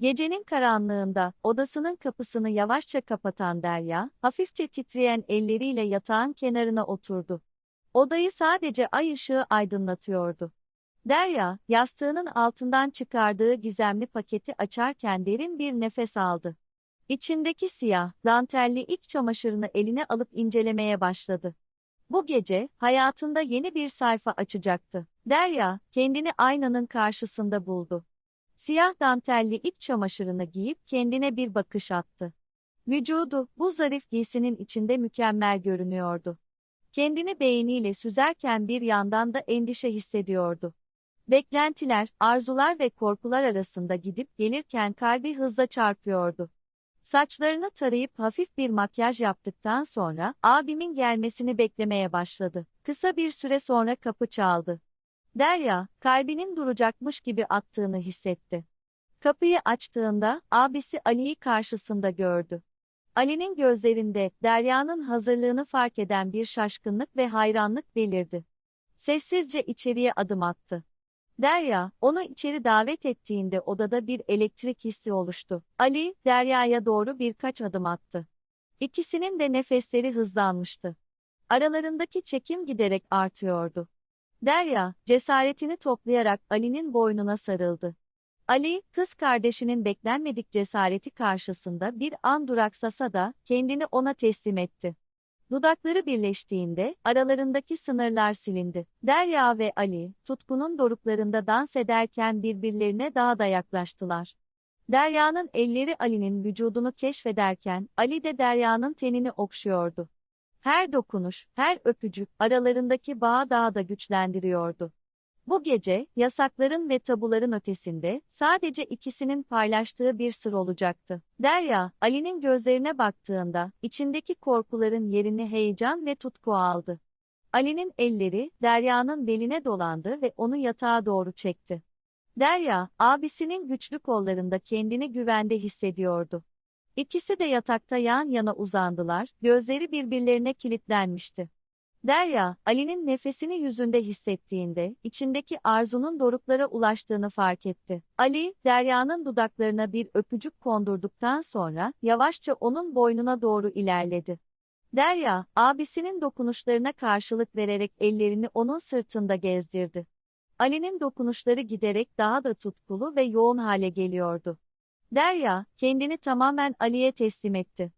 Gecenin karanlığında, odasının kapısını yavaşça kapatan Derya, hafifçe titreyen elleriyle yatağın kenarına oturdu. Odayı sadece ay ışığı aydınlatıyordu. Derya, yastığının altından çıkardığı gizemli paketi açarken derin bir nefes aldı. İçindeki siyah, dantelli iç çamaşırını eline alıp incelemeye başladı. Bu gece, hayatında yeni bir sayfa açacaktı. Derya, kendini aynanın karşısında buldu. Siyah dantelli iç çamaşırını giyip kendine bir bakış attı. Vücudu, bu zarif giysinin içinde mükemmel görünüyordu. Kendini beğeniyle süzerken bir yandan da endişe hissediyordu. Beklentiler, arzular ve korkular arasında gidip gelirken kalbi hızla çarpıyordu. Saçlarını tarayıp hafif bir makyaj yaptıktan sonra abimin gelmesini beklemeye başladı. Kısa bir süre sonra kapı çaldı. Derya, kalbinin duracakmış gibi attığını hissetti. Kapıyı açtığında abisi Ali'yi karşısında gördü. Ali'nin gözlerinde Derya'nın hazırlığını fark eden bir şaşkınlık ve hayranlık belirdi. Sessizce içeriye adım attı. Derya, onu içeri davet ettiğinde odada bir elektrik hissi oluştu. Ali, Derya'ya doğru birkaç adım attı. İkisinin de nefesleri hızlanmıştı. Aralarındaki çekim giderek artıyordu. Derya, cesaretini toplayarak Ali'nin boynuna sarıldı. Ali, kız kardeşinin beklenmedik cesareti karşısında bir an duraksasa da kendini ona teslim etti. Dudakları birleştiğinde aralarındaki sınırlar silindi. Derya ve Ali, tutkunun doruklarında dans ederken birbirlerine daha da yaklaştılar. Derya'nın elleri Ali'nin vücudunu keşfederken Ali de Derya'nın tenini okşuyordu. Her dokunuş, her öpücük aralarındaki bağı daha da güçlendiriyordu. Bu gece, yasakların ve tabuların ötesinde, sadece ikisinin paylaştığı bir sır olacaktı. Derya, Ali'nin gözlerine baktığında, içindeki korkuların yerini heyecan ve tutku aldı. Ali'nin elleri, Derya'nın beline dolandı ve onu yatağa doğru çekti. Derya, abisinin güçlü kollarında kendini güvende hissediyordu. İkisi de yatakta yan yana uzandılar, gözleri birbirlerine kilitlenmişti. Derya, Ali'nin nefesini yüzünde hissettiğinde, içindeki arzunun doruklara ulaştığını fark etti. Ali, Derya'nın dudaklarına bir öpücük kondurduktan sonra, yavaşça onun boynuna doğru ilerledi. Derya, abisinin dokunuşlarına karşılık vererek ellerini onun sırtında gezdirdi. Ali'nin dokunuşları giderek daha da tutkulu ve yoğun hale geliyordu. Derya, kendini tamamen Ali'ye teslim etti.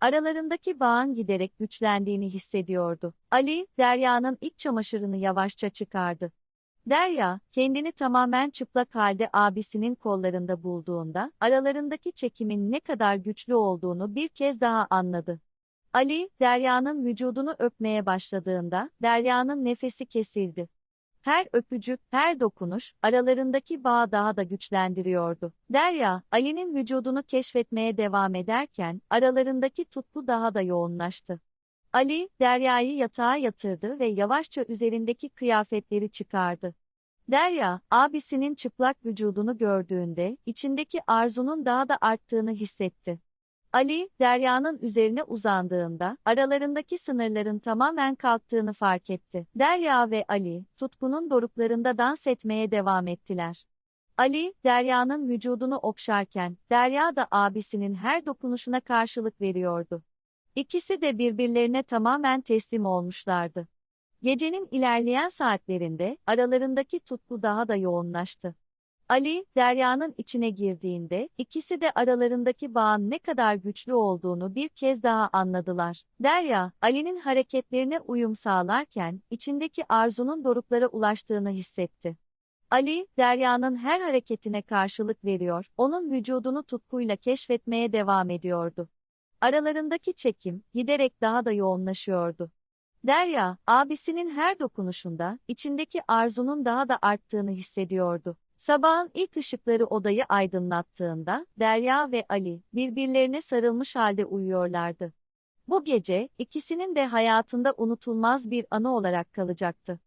Aralarındaki bağın giderek güçlendiğini hissediyordu. Ali, Derya'nın iç çamaşırını yavaşça çıkardı. Derya, kendini tamamen çıplak halde abisinin kollarında bulduğunda, aralarındaki çekimin ne kadar güçlü olduğunu bir kez daha anladı. Ali, Derya'nın vücudunu öpmeye başladığında, Derya'nın nefesi kesildi. Her öpücük, her dokunuş, aralarındaki bağı daha da güçlendiriyordu. Derya, Ali'nin vücudunu keşfetmeye devam ederken, aralarındaki tutku daha da yoğunlaştı. Ali, Derya'yı yatağa yatırdı ve yavaşça üzerindeki kıyafetleri çıkardı. Derya, abisinin çıplak vücudunu gördüğünde, içindeki arzunun daha da arttığını hissetti. Ali, Derya'nın üzerine uzandığında, aralarındaki sınırların tamamen kalktığını fark etti. Derya ve Ali, tutkunun doruklarında dans etmeye devam ettiler. Ali, Derya'nın vücudunu okşarken, Derya da abisinin her dokunuşuna karşılık veriyordu. İkisi de birbirlerine tamamen teslim olmuşlardı. Gecenin ilerleyen saatlerinde, aralarındaki tutku daha da yoğunlaştı. Ali, Derya'nın içine girdiğinde, ikisi de aralarındaki bağın ne kadar güçlü olduğunu bir kez daha anladılar. Derya, Ali'nin hareketlerine uyum sağlarken, içindeki arzunun doruklara ulaştığını hissetti. Ali, Derya'nın her hareketine karşılık veriyor, onun vücudunu tutkuyla keşfetmeye devam ediyordu. Aralarındaki çekim, giderek daha da yoğunlaşıyordu. Derya, abisinin her dokunuşunda, içindeki arzunun daha da arttığını hissediyordu. Sabahın ilk ışıkları odayı aydınlattığında, Derya ve Ali, birbirlerine sarılmış halde uyuyorlardı. Bu gece, ikisinin de hayatında unutulmaz bir anı olarak kalacaktı.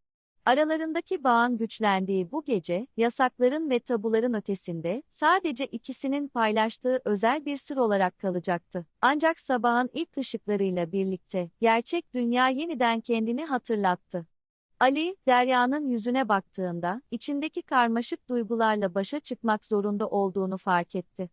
Aralarındaki bağın güçlendiği bu gece, yasakların ve tabuların ötesinde, sadece ikisinin paylaştığı özel bir sır olarak kalacaktı. Ancak sabahın ilk ışıklarıyla birlikte, gerçek dünya yeniden kendini hatırlattı. Ali, Derya'nın yüzüne baktığında, içindeki karmaşık duygularla başa çıkmak zorunda olduğunu fark etti.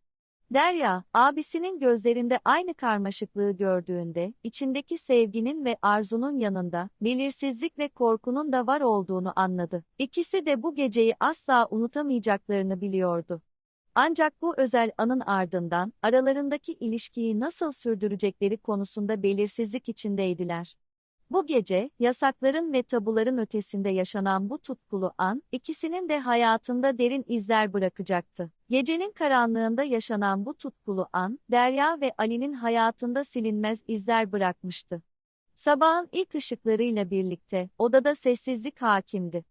Derya, abisinin gözlerinde aynı karmaşıklığı gördüğünde, içindeki sevginin ve arzunun yanında, belirsizlik ve korkunun da var olduğunu anladı. İkisi de bu geceyi asla unutamayacaklarını biliyordu. Ancak bu özel anın ardından, aralarındaki ilişkiyi nasıl sürdürecekleri konusunda belirsizlik içindeydiler. Bu gece, yasakların ve tabuların ötesinde yaşanan bu tutkulu an, ikisinin de hayatında derin izler bırakacaktı. Gecenin karanlığında yaşanan bu tutkulu an, Derya ve Ali'nin hayatında silinmez izler bırakmıştı. Sabahın ilk ışıklarıyla birlikte, odada sessizlik hakimdi.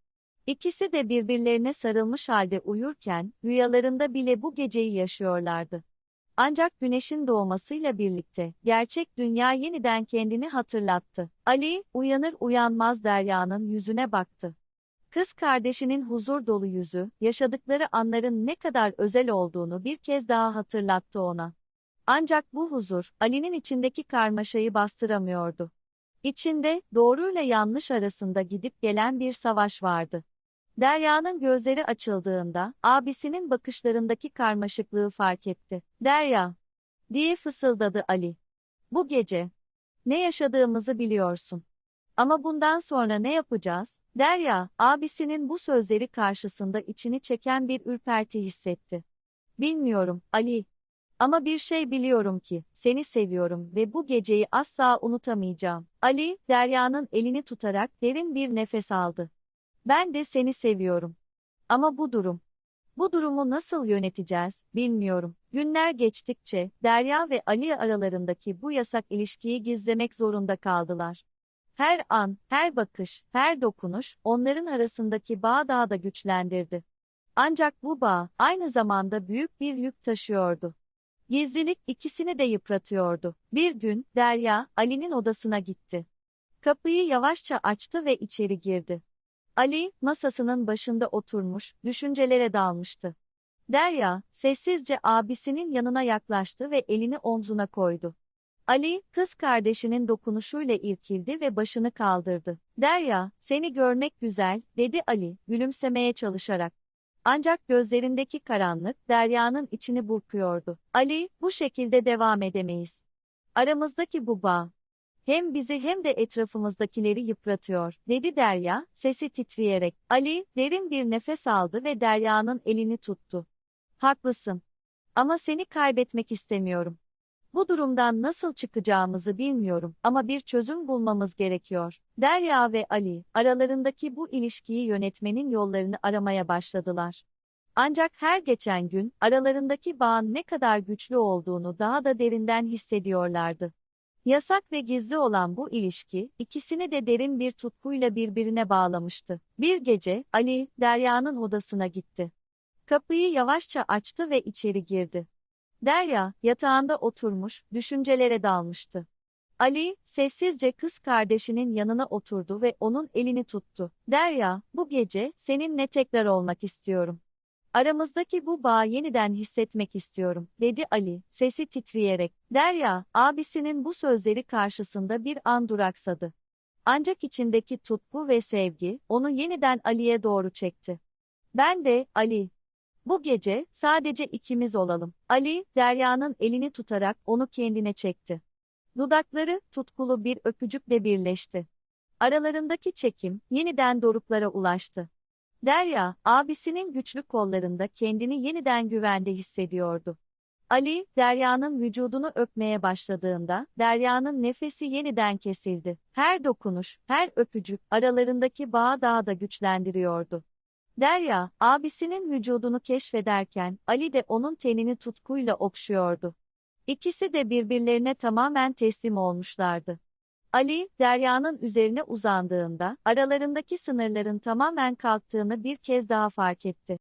İkisi de birbirlerine sarılmış halde uyurken, rüyalarında bile bu geceyi yaşıyorlardı. Ancak güneşin doğmasıyla birlikte, gerçek dünya yeniden kendini hatırlattı. Ali, uyanır uyanmaz Derya'nın yüzüne baktı. Kız kardeşinin huzur dolu yüzü, yaşadıkları anların ne kadar özel olduğunu bir kez daha hatırlattı ona. Ancak bu huzur, Ali'nin içindeki karmaşayı bastıramıyordu. İçinde, doğruyla yanlış arasında gidip gelen bir savaş vardı. Derya'nın gözleri açıldığında, abisinin bakışlarındaki karmaşıklığı fark etti. Derya, diye fısıldadı Ali. Bu gece, ne yaşadığımızı biliyorsun. Ama bundan sonra ne yapacağız? Derya, abisinin bu sözleri karşısında içini çeken bir ürperti hissetti. Bilmiyorum, Ali. Ama bir şey biliyorum ki, seni seviyorum ve bu geceyi asla unutamayacağım. Ali, Derya'nın elini tutarak derin bir nefes aldı. Ben de seni seviyorum. Ama bu durum. Bu durumu nasıl yöneteceğiz, bilmiyorum. Günler geçtikçe, Derya ve Ali aralarındaki bu yasak ilişkiyi gizlemek zorunda kaldılar. Her an, her bakış, her dokunuş, onların arasındaki bağ daha da güçlendirdi. Ancak bu bağ, aynı zamanda büyük bir yük taşıyordu. Gizlilik ikisini de yıpratıyordu. Bir gün, Derya, Ali'nin odasına gitti. Kapıyı yavaşça açtı ve içeri girdi. Ali, masasının başında oturmuş, düşüncelere dalmıştı. Derya, sessizce abisinin yanına yaklaştı ve elini omzuna koydu. Ali, kız kardeşinin dokunuşuyla irkildi ve başını kaldırdı. Derya, seni görmek güzel, dedi Ali, gülümsemeye çalışarak. Ancak gözlerindeki karanlık, Derya'nın içini burkuyordu. Ali, bu şekilde devam edemeyiz. Aramızdaki bu bağ, hem bizi hem de etrafımızdakileri yıpratıyor, dedi Derya, sesi titreyerek. Ali, derin bir nefes aldı ve Derya'nın elini tuttu. Haklısın. Ama seni kaybetmek istemiyorum. Bu durumdan nasıl çıkacağımızı bilmiyorum ama bir çözüm bulmamız gerekiyor. Derya ve Ali, aralarındaki bu ilişkiyi yönetmenin yollarını aramaya başladılar. Ancak her geçen gün, aralarındaki bağın ne kadar güçlü olduğunu daha da derinden hissediyorlardı. Yasak ve gizli olan bu ilişki, ikisini de derin bir tutkuyla birbirine bağlamıştı. Bir gece, Ali, Derya'nın odasına gitti. Kapıyı yavaşça açtı ve içeri girdi. Derya, yatağında oturmuş, düşüncelere dalmıştı. Ali, sessizce kız kardeşinin yanına oturdu ve onun elini tuttu. Derya, bu gece seninle tekrar olmak istiyorum. Aramızdaki bu bağı yeniden hissetmek istiyorum, dedi Ali, sesi titreyerek. Derya, abisinin bu sözleri karşısında bir an duraksadı. Ancak içindeki tutku ve sevgi, onu yeniden Ali'ye doğru çekti. Ben de, Ali. Bu gece, sadece ikimiz olalım. Ali, Derya'nın elini tutarak onu kendine çekti. Dudakları, tutkulu bir öpücükle birleşti. Aralarındaki çekim, yeniden doruklara ulaştı. Derya, abisinin güçlü kollarında kendini yeniden güvende hissediyordu. Ali, Derya'nın vücudunu öpmeye başladığında, Derya'nın nefesi yeniden kesildi. Her dokunuş, her öpücük, aralarındaki bağı daha da güçlendiriyordu. Derya, abisinin vücudunu keşfederken, Ali de onun tenini tutkuyla okşuyordu. İkisi de birbirlerine tamamen teslim olmuşlardı. Ali, Derya'nın üzerine uzandığında, aralarındaki sınırların tamamen kalktığını bir kez daha fark etti.